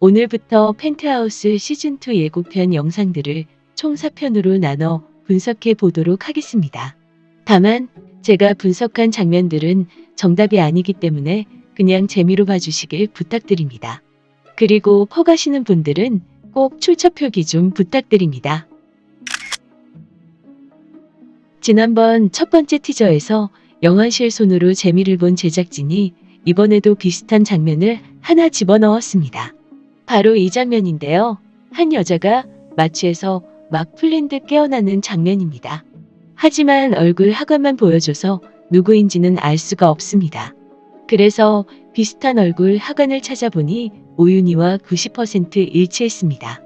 오늘부터 펜트하우스 시즌2 예고편 영상들을 총 4편으로 나눠 분석해 보도록 하겠습니다. 다만 제가 분석한 장면들은 정답이 아니기 때문에 그냥 재미로 봐주시길 부탁드립니다. 그리고 퍼가시는 분들은 꼭 출처 표기 좀 부탁드립니다. 지난번 첫 번째 티저에서 영화실 손으로 재미를 본 제작진이 이번에도 비슷한 장면을 하나 집어넣었습니다. 바로 이 장면인데요. 한 여자가 마취에서 막 풀린 듯 깨어나는 장면입니다. 하지만 얼굴 하관만 보여줘서 누구인지는 알 수가 없습니다. 그래서 비슷한 얼굴 하관을 찾아보니 오윤희와 90% 일치했습니다.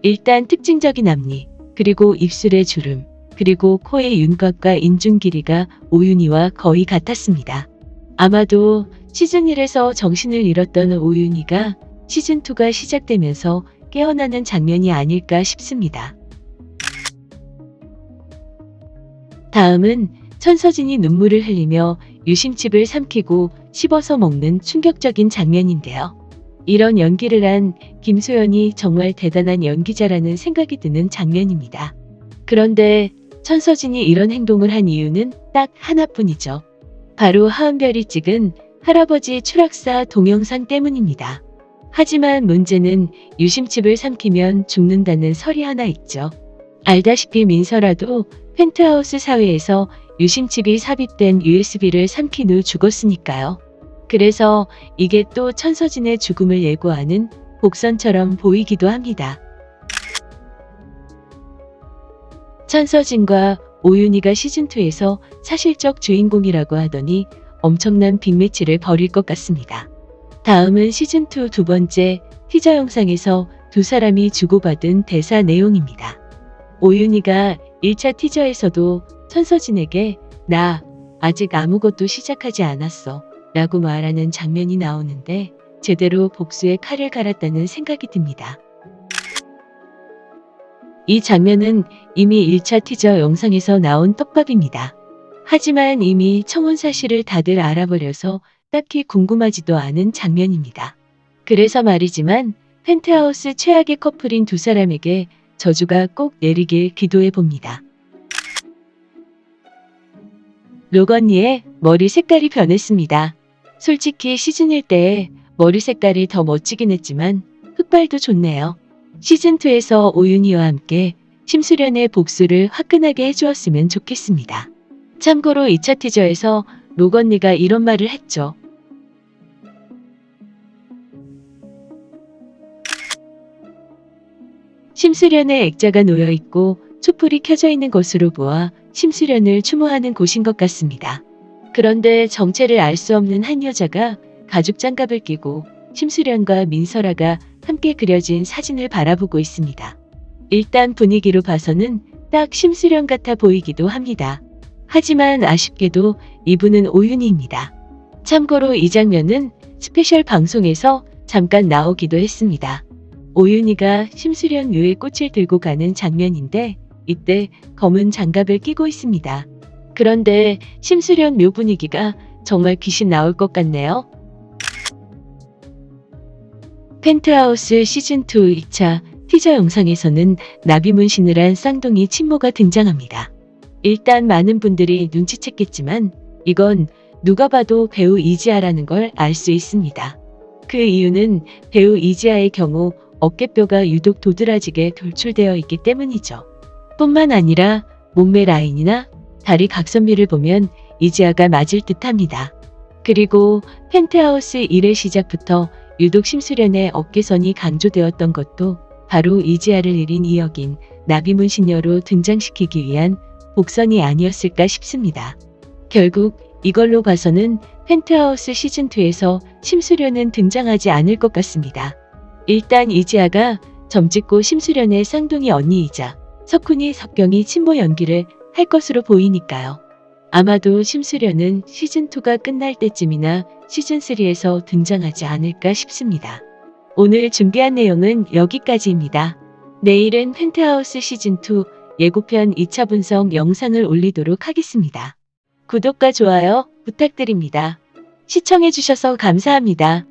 일단 특징적인 앞니, 그리고 입술의 주름, 그리고 코의 윤곽과 인중 길이가 오윤희와 거의 같았습니다. 아마도 시즌1에서 정신을 잃었던 오윤희가 시즌2가 시작되면서 깨어나는 장면이 아닐까 싶습니다. 다음은 천서진이 눈물을 흘리며 유심칩을 삼키고 씹어서 먹는 충격적인 장면인데요. 이런 연기를 한 김소연이 정말 대단한 연기자라는 생각이 드는 장면입니다. 그런데 천서진이 이런 행동을 한 이유는 딱 하나뿐이죠. 바로 하은별이 찍은 할아버지 추락사 동영상 때문입니다. 하지만 문제는 유심칩을 삼키면 죽는다는 설이 하나 있죠. 알다시피 민서라도 펜트하우스 사회에서 유심칩이 삽입된 USB를 삼킨 후 죽었으니까요. 그래서 이게 또 천서진의 죽음을 예고하는 복선처럼 보이기도 합니다. 천서진과 오윤희가 시즌2에서 사실적 주인공이라고 하더니 엄청난 빅매치를 벌일 것 같습니다. 다음은 시즌2 두 번째 티저 영상에서 두 사람이 주고받은 대사 내용입니다. 오윤희가 1차 티저에서도 천서진에게 나 아직 아무것도 시작하지 않았어 라고 말하는 장면이 나오는데 제대로 복수의 칼을 갈았다는 생각이 듭니다. 이 장면은 이미 1차 티저 영상에서 나온 떡밥입니다. 하지만 이미 청혼 사실을 다들 알아버려서 딱히 궁금하지도 않은 장면입니다. 그래서 말이지만 펜트하우스 최악의 커플인 두 사람에게 저주가 꼭 내리길 기도해 봅니다. 로건니의 머리 색깔이 변했습니다. 솔직히 시즌1 때 머리 색깔이 더 멋지긴 했지만 흑발도 좋네요. 시즌2에서 오윤희와 함께 심수련의 복수를 화끈하게 해주었으면 좋겠습니다. 참고로 2차 티저에서 로건니가 이런 말을 했죠. 심수련의 액자가 놓여 있고 촛불이 켜져 있는 것으로 보아 심수련을 추모하는 곳인 것 같습니다. 그런데 정체를 알 수 없는 한 여자가 가죽 장갑을 끼고 심수련과 민설아가 함께 그려진 사진을 바라보고 있습니다. 일단 분위기로 봐서는 딱 심수련 같아 보이기도 합니다. 하지만 아쉽게도 이분은 오윤희입니다. 참고로 이 장면은 스페셜 방송에서 잠깐 나오기도 했습니다. 오윤희가 심수련 묘의 꽃을 들고 가는 장면인데 이때 검은 장갑을 끼고 있습니다. 그런데 심수련 묘 분위기가 정말 귀신 나올 것 같네요. 펜트하우스 시즌2 2차 티저 영상에서는 나비 문신을 한 쌍둥이 친모가 등장합니다. 일단 많은 분들이 눈치챘겠지만 이건 누가 봐도 배우 이지아라는 걸 알 수 있습니다. 그 이유는 배우 이지아의 경우 어깨뼈가 유독 도드라지게 돌출되어 있기 때문이죠. 뿐만 아니라 몸매 라인이나 다리 각선미를 보면 이지아가 맞을 듯합니다. 그리고 펜트하우스 1의 시작부터 유독 심수련의 어깨선이 강조되었던 것도 바로 이지아를 잃은 이역인 나비문 신녀로 등장시키기 위한 복선이 아니었을까 싶습니다. 결국 이걸로 봐서는 펜트하우스 시즌2에서 심수련은 등장하지 않을 것 같습니다. 일단 이지아가 점찍고 심수련의 쌍둥이 언니이자 석훈이 석경이 친모 연기를 할 것으로 보이니까요. 아마도 심수련은 시즌2가 끝날 때쯤이나 시즌3에서 등장하지 않을까 싶습니다. 오늘 준비한 내용은 여기까지입니다. 내일은 펜트하우스 시즌2 예고편 2차 분석 영상을 올리도록 하겠습니다. 구독과 좋아요 부탁드립니다. 시청해주셔서 감사합니다.